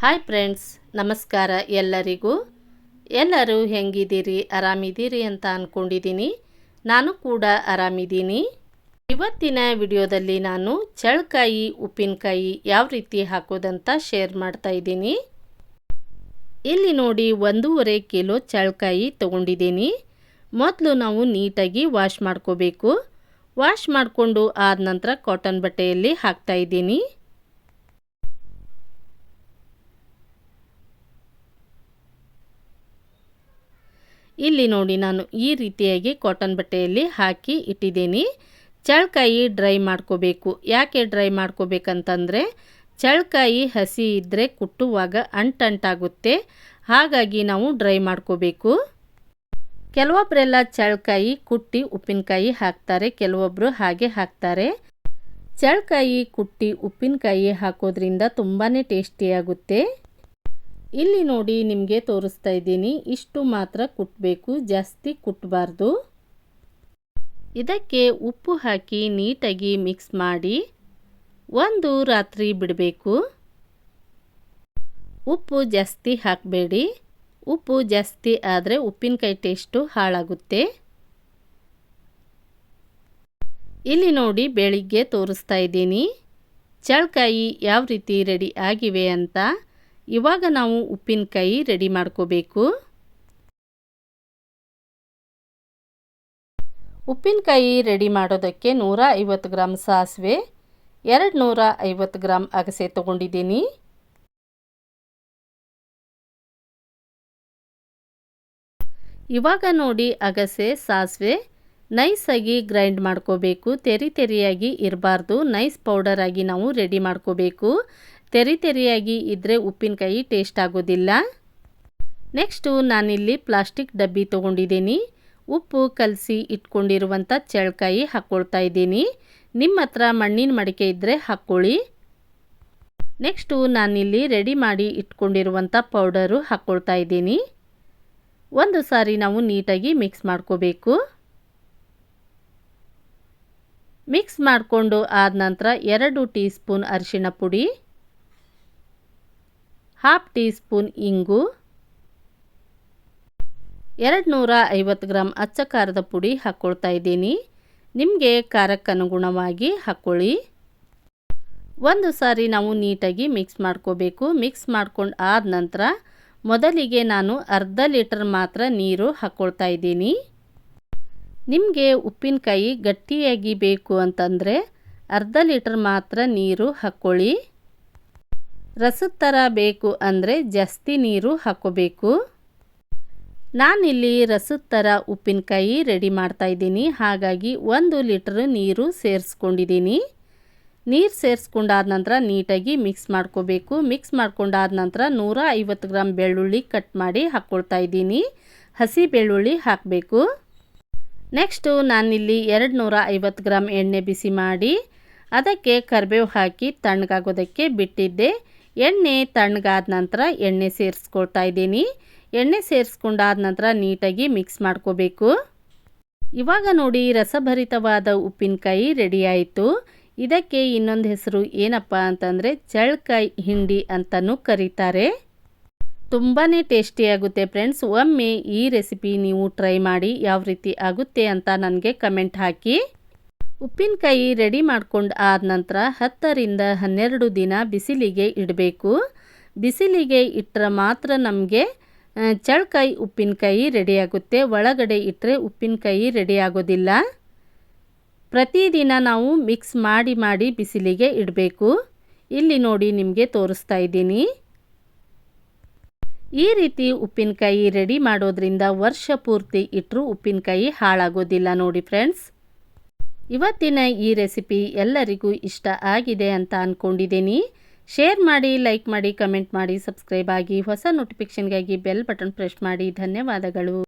Hi friends ನಮಸ್ಕಾರ ಎಲ್ಲರಿಗೂ. ಎಲ್ಲರೂ ಹೆಂಗಿದ್ದೀರಿ? ಆರಾಮಿದ್ದೀರಿ ಅಂತ ಅಂದ್ಕೊಂಡಿದ್ದೀನಿ ನಾನು ಕೂಡ ಆರಾಮಿದ್ದೀನಿ. ಇವತ್ತಿನ ವಿಡಿಯೋದಲ್ಲಿ ನಾನು ಚಳಕಾಯಿ, ಉಪ್ಪಿನಕಾಯಿ ಯಾವ ರೀತಿ ಹಾಕೋದಂತ ಶೇರ್ ಮಾಡ್ತಾ ಇದ್ದೀನಿ. ಇಲ್ಲಿ ನೋಡಿ ಒಂದೂವರೆ ಕಿಲೋ ಚಳಕಾಯಿ ತೊಗೊಂಡಿದ್ದೀನಿ. ಮೊದಲು ನಾವು ನೀಟಾಗಿ ವಾಶ್ ಮಾಡ್ಕೋಬೇಕು. ವಾಶ್ ಮಾಡಿಕೊಂಡು ಆದ ನಂತರ ಕಾಟನ್ ಬಟ್ಟೆಯಲ್ಲಿ ಹಾಕ್ತಾ ಇಲ್ಲಿ ನೋಡಿ ನಾನು ಈ ರೀತಿಯಾಗಿ ಕಾಟನ್ ಬಟ್ಟೆಯಲ್ಲಿ ಹಾಕಿ ಇಟ್ಟಿದ್ದೀನಿ. ಚಳಕಾಯಿ ಡ್ರೈ ಮಾಡ್ಕೋಬೇಕು. ಯಾಕೆ ಡ್ರೈ ಮಾಡ್ಕೋಬೇಕಂತಂದರೆ ಚಳಕಾಯಿ ಹಸಿ ಇದ್ದರೆ ಕುಟ್ಟುವಾಗ ಅಂಟಂಟಾಗುತ್ತೆ. ಹಾಗಾಗಿ ನಾವು ಡ್ರೈ ಮಾಡ್ಕೋಬೇಕು. ಕೆಲವೊಬ್ಬರೆಲ್ಲ ಚಳಕಾಯಿ ಕುಟ್ಟಿ ಉಪ್ಪಿನಕಾಯಿ ಹಾಕ್ತಾರೆ ಕೆಲವೊಬ್ಬರು ಹಾಗೆ ಹಾಕ್ತಾರೆ. ಚಳಕಾಯಿ ಕುಟ್ಟಿ ಉಪ್ಪಿನಕಾಯಿ ಹಾಕೋದ್ರಿಂದ ತುಂಬಾ ಟೇಸ್ಟಿಯಾಗುತ್ತೆ ಇಲ್ಲಿ ನೋಡಿ ನಿಮಗೆ ತೋರಿಸ್ತಾ ಇದ್ದೀನಿ. ಇಷ್ಟು ಮಾತ್ರ ಕುಟ್ಟಬೇಕು ಜಾಸ್ತಿ ಕುಟ್ಟಬಾರ್ದು ಇದಕ್ಕೆ ಉಪ್ಪು ಹಾಕಿ ನೀಟಾಗಿ ಮಿಕ್ಸ್ ಮಾಡಿ ಒಂದು ರಾತ್ರಿ ಬಿಡಬೇಕು. ಉಪ್ಪು ಜಾಸ್ತಿ ಹಾಕಬೇಡಿ. ಉಪ್ಪು ಜಾಸ್ತಿ ಆದರೆ ಉಪ್ಪಿನಕಾಯಿ ಟೇಸ್ಟು ಹಾಳಾಗುತ್ತೆ. ಇಲ್ಲಿ ನೋಡಿ ಬೆಳಿಗ್ಗೆ ತೋರಿಸ್ತಾ ಇದ್ದೀನಿ. ಚಳಕಾಯಿ ಯಾವ ರೀತಿ ರೆಡಿ ಆಗಿವೆ ಅಂತ. ಇವಾಗ ನಾವು ಉಪ್ಪಿನಕಾಯಿ ರೆಡಿ ಮಾಡ್ಕೋಬೇಕು. ಉಪ್ಪಿನಕಾಯಿ ರೆಡಿ ಮಾಡೋದಕ್ಕೆ ನೂರ ಐವತ್ತು ಗ್ರಾಮ್ ಸಾಸಿವೆ ಎರಡು ನೂರ ಐವತ್ತು ಗ್ರಾಮ್ ಅಗಸೆ ತೊಗೊಂಡಿದ್ದೀನಿ. ಇವಾಗ ನೋಡಿ ಅಗಸೆ, ಸಾಸಿವೆ ನೈಸಾಗಿ ಗ್ರೈಂಡ್ ಮಾಡ್ಕೋಬೇಕು. ತೆರಿ ತೆರಿಯಾಗಿ ಇರಬಾರ್ದು. ನೈಸ್ ಪೌಡರಾಗಿ ನಾವು ರೆಡಿ ಮಾಡ್ಕೋಬೇಕು. ತೆರಿ ತೆರಿಯಾಗಿ ಇದ್ದರೆ ಉಪ್ಪಿನಕಾಯಿ ಟೇಸ್ಟ್ ಆಗೋದಿಲ್ಲ. ನೆಕ್ಸ್ಟು ನಾನಿಲ್ಲಿ ಪ್ಲಾಸ್ಟಿಕ್ ಡಬ್ಬಿ ತೊಗೊಂಡಿದ್ದೀನಿ. ಉಪ್ಪು ಕಲಸಿ ಇಟ್ಕೊಂಡಿರುವಂಥ ಚಳಕಾಯಿ ಹಾಕ್ಕೊಳ್ತಾ ಇದ್ದೀನಿ. ನಿಮ್ಮ ಹತ್ರ ಮಣ್ಣಿನ ಮಡಿಕೆ ಇದ್ದರೆ ಹಾಕ್ಕೊಳ್ಳಿ. ನೆಕ್ಸ್ಟು ನಾನಿಲ್ಲಿ ರೆಡಿ ಮಾಡಿ ಇಟ್ಕೊಂಡಿರುವಂಥ ಪೌಡರು ಹಾಕ್ಕೊಳ್ತಾ ಇದ್ದೀನಿ. ಒಂದು ಸಾರಿ ನಾವು ನೀಟಾಗಿ ಮಿಕ್ಸ್ ಮಾಡ್ಕೋಬೇಕು. ಮಿಕ್ಸ್ ಮಾಡಿಕೊಂಡು ಆದ ನಂತರ ಎರಡು ಟೀ ಸ್ಪೂನ್ ಅರಿಶಿಣ ಪುಡಿ. ಹಾಫ್ ಟೀ ಸ್ಪೂನ್ ಇಂಗು ಎರಡು ನೂರ ಐವತ್ತು ಗ್ರಾಮ್ ಅಚ್ಚ ಖಾರದ ಪುಡಿ ಹಾಕ್ಕೊಳ್ತಾ ಇದ್ದೀನಿ. ನಿಮಗೆ ಖಾರಕ್ಕನುಗುಣವಾಗಿ ಹಾಕ್ಕೊಳ್ಳಿ ಒಂದು ಸಾರಿ ನಾವು ನೀಟಾಗಿ ಮಿಕ್ಸ್ ಮಾಡ್ಕೋಬೇಕು. ಮಿಕ್ಸ್ ಮಾಡ್ಕೊಂಡು ಆದ ನಂತರ ಮೊದಲಿಗೆ ನಾನು ಅರ್ಧ ಲೀಟರ್ ಮಾತ್ರ ನೀರು ಹಾಕ್ಕೊಳ್ತಾ ಇದ್ದೀನಿ. ನಿಮಗೆ ಉಪ್ಪಿನಕಾಯಿ ಗಟ್ಟಿಯಾಗಿ ಬೇಕು ಅಂತಂದರೆ ಅರ್ಧ ಲೀಟರ್ ಮಾತ್ರ ನೀರು ಹಾಕ್ಕೊಳ್ಳಿ ರಸದ ಥರ ಬೇಕು ಅಂದರೆ ಜಾಸ್ತಿ ನೀರು ಹಾಕೋಬೇಕು. ನಾನಿಲ್ಲಿ ರಸದ ಥರ ಉಪ್ಪಿನಕಾಯಿ ರೆಡಿ ಮಾಡ್ತಾಯಿದ್ದೀನಿ ಹಾಗಾಗಿ ಒಂದು ಲೀಟ್ರ್ ನೀರು ಸೇರಿಸ್ಕೊಂಡಿದ್ದೀನಿ. ನೀರು ಸೇರಿಸ್ಕೊಂಡಾದ ನಂತರ ನೀಟಾಗಿ ಮಿಕ್ಸ್ ಮಾಡ್ಕೋಬೇಕು. ಮಿಕ್ಸ್ ಮಾಡ್ಕೊಂಡಾದ ನಂತರ ನೂರ ಐವತ್ತು ಗ್ರಾಮ್ ಬೆಳ್ಳುಳ್ಳಿ ಕಟ್ ಮಾಡಿ ಹಾಕ್ಕೊಳ್ತಾ ಇದ್ದೀನಿ. ಹಸಿ ಬೆಳ್ಳುಳ್ಳಿ ಹಾಕಬೇಕು. ನೆಕ್ಸ್ಟು ನಾನಿಲ್ಲಿ ಎರಡು ನೂರ ಐವತ್ತು ಗ್ರಾಮ್ ಎಣ್ಣೆ ಬಿಸಿ ಮಾಡಿ, ಅದಕ್ಕೆ ಕರಿಬೇವು ಹಾಕಿ ತಣ್ಣಗಾಗೋದಕ್ಕೆ ಬಿಟ್ಟಿದ್ದೆ. ಎಣ್ಣೆ ತಣ್ಣಗಾದ ನಂತರ ಎಣ್ಣೆ ಸೇರಿಸ್ಕೊಳ್ತಾ ಇದ್ದೀನಿ. ಎಣ್ಣೆ ಸೇರಿಸ್ಕೊಂಡಾದ ನಂತರ ನೀಟಾಗಿ ಮಿಕ್ಸ್ ಮಾಡ್ಕೋಬೇಕು. ಇವಾಗ ನೋಡಿ ರಸಭರಿತವಾದ ಉಪ್ಪಿನಕಾಯಿ ರೆಡಿ ಆಯಿತು. ಇದಕ್ಕೆ ಇನ್ನೊಂದು ಹೆಸರು ಏನಪ್ಪ ಅಂತಂದರೆ ಚಳಕಾಯಿ ಹಿಂಡಿ ಅಂತಲೂ ಕರೀತಾರೆ. ತುಂಬಾ ಟೇಸ್ಟಿಯಾಗುತ್ತೆ ಫ್ರೆಂಡ್ಸ್. ಒಮ್ಮೆ ಈ ರೆಸಿಪಿ ನೀವು ಟ್ರೈ ಮಾಡಿ ಯಾವ ರೀತಿ ಆಗುತ್ತೆ ಅಂತ ನನಗೆ ಕಮೆಂಟ್ ಹಾಕಿ. ಉಪ್ಪಿನಕಾಯಿ ರೆಡಿ ಮಾಡ್ಕೊಂಡು ಆದ ನಂತರ ಹತ್ತರಿಂದ ಹನ್ನೆರಡು ದಿನ ಬಿಸಿಲಿಗೆ ಇಡಬೇಕು. ಬಿಸಿಲಿಗೆ ಇಟ್ಟರೆ ಮಾತ್ರ ನಮಗೆ ಚಳಕಾಯಿ ಉಪ್ಪಿನಕಾಯಿ ರೆಡಿಯಾಗುತ್ತೆ. ಒಳಗಡೆ ಇಟ್ಟರೆ ಉಪ್ಪಿನಕಾಯಿ ರೆಡಿ ಆಗೋದಿಲ್ಲ ಪ್ರತಿದಿನ ನಾವು ಮಿಕ್ಸ್ ಮಾಡಿ ಮಾಡಿ ಬಿಸಿಲಿಗೆ ಇಡಬೇಕು. ಇಲ್ಲಿ ನೋಡಿ ನಿಮಗೆ ತೋರಿಸ್ತಾ ಇದ್ದೀನಿ. ಈ ರೀತಿ ಉಪ್ಪಿನಕಾಯಿ ರೆಡಿ ಮಾಡೋದ್ರಿಂದ ವರ್ಷ ಪೂರ್ತಿ ಇಟ್ಟರೂ ಉಪ್ಪಿನಕಾಯಿ ಹಾಳಾಗೋದಿಲ್ಲ ನೋಡಿ ಫ್ರೆಂಡ್ಸ್. ಇವತ್ತಿನ ಈ ರೆಸಿಪಿ ಎಲ್ಲರಿಗೂ ಇಷ್ಟ ಆಗಿದೆ ಅಂತ ಅಂದ್ಕೊಂಡಿದ್ದೀನಿ ಶೇರ್ ಮಾಡಿ, ಲೈಕ್ ಮಾಡಿ, ಕಮೆಂಟ್ ಮಾಡಿ, ಸಬ್ಸ್ಕ್ರೈಬ್ ಆಗಿ, ಹೊಸ ನೋಟಿಫಿಕೇಷನ್ಗಾಗಿ ಬೆಲ್ ಬಟನ್ ಪ್ರೆಸ್ ಮಾಡಿ. ಧನ್ಯವಾದಗಳು.